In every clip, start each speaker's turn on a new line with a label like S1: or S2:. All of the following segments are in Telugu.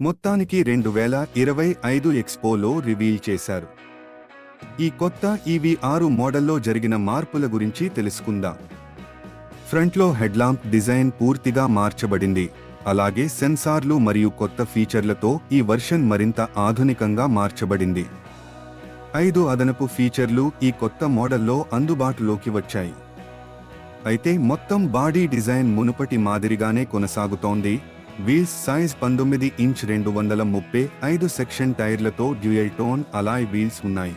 S1: మొత్తానికి రెండు వేల ఇరవై ఐదు ఎక్స్పోలో రివీల్ చేశారు. ఈ కొత్త ఈవీ ఆరు మోడల్లో జరిగిన మార్పుల గురించి తెలుసుకుందాం. ఫ్రంట్లో హెడ్లాంప్ డిజైన్ పూర్తిగా మార్చబడింది. అలాగే సెన్సార్లు మరియు కొత్త ఫీచర్లతో ఈ వర్షన్ మరింత ఆధునికంగా మార్చబడింది. ఐదు అదనపు ఫీచర్లు ఈ కొత్త మోడల్లో అందుబాటులోకి వచ్చాయి. అయితే మొత్తం బాడీ డిజైన్ మునుపటి మాదిరిగానే కొనసాగుతోంది. వీల్స్ సైజ్ పంతొమ్మిది ఇంచ్ రెండు వందల ముప్పై ఐదు సెక్షన్ టైర్లతో డ్యూయల్ టోన్ అలాయ్ వీల్స్ ఉన్నాయి.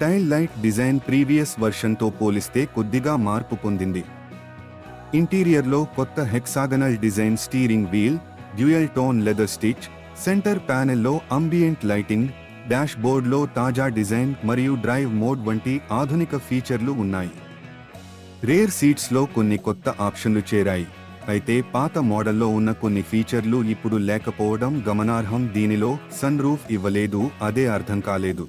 S1: టైల్ లైట్ డిజైన్ ప్రీవియస్ వర్షన్తో పోలిస్తే కొద్దిగా మార్పు పొందింది. ఇంటీరియర్లో కొత్త hexagonal design steering wheel dual tone leather stitch centre ప్యానెల్లో ambient lighting dash బోర్డ్లో తాజా డిజైన్ మరియు డ్రైవ్ మోడ్ వంటి ఆధునిక ఫీచర్లు ఉన్నాయి. రేర్ సీట్స్లో కొన్ని కొత్త ఆప్షన్లు చేరాయి. అయితే పాత మోడల్లో ఉన్న కొన్ని ఫీచర్లు ఇప్పుడు లేకపోవడం గమనార్హం దీనిలో సన్ రూఫ్ ఇవ్వలేదు అదే అర్థం కాలేదు.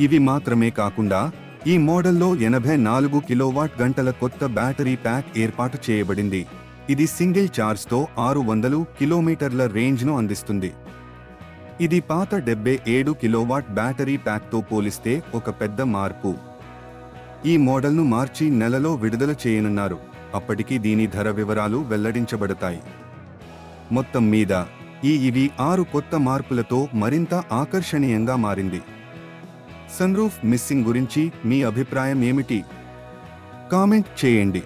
S1: ఇవి మాత్రమే కాకుండా ఈ మోడల్లో ఎనభై నాలుగు కిలోవాట్ గంటల కొత్త బ్యాటరీ ప్యాక్ ఏర్పాటు చేయబడింది. ఇది సింగిల్ ఛార్జ్తో ఆరు వందలు కిలోమీటర్ల రేంజ్ను అందిస్తుంది. ఇది పాత డెబ్బై ఏడు కిలోవాట్ బ్యాటరీ ప్యాక్తో పోలిస్తే ఒక పెద్ద మార్పు. ఈ మోడల్ను మార్చి నెలలో విడుదల చేయనున్నారు. అప్పటికి దీని ధర వివరాలు వెల్లడించబడతాయి. మొత్తం మీద ఈ ఇవి ఆరు కొత్త మార్పులతో మరింత ఆకర్షణీయంగా మారింది. సన్రూఫ్ మిస్సింగ్ గురించి మీ అభిప్రాయం ఏమిటి? కామెంట్ చేయండి.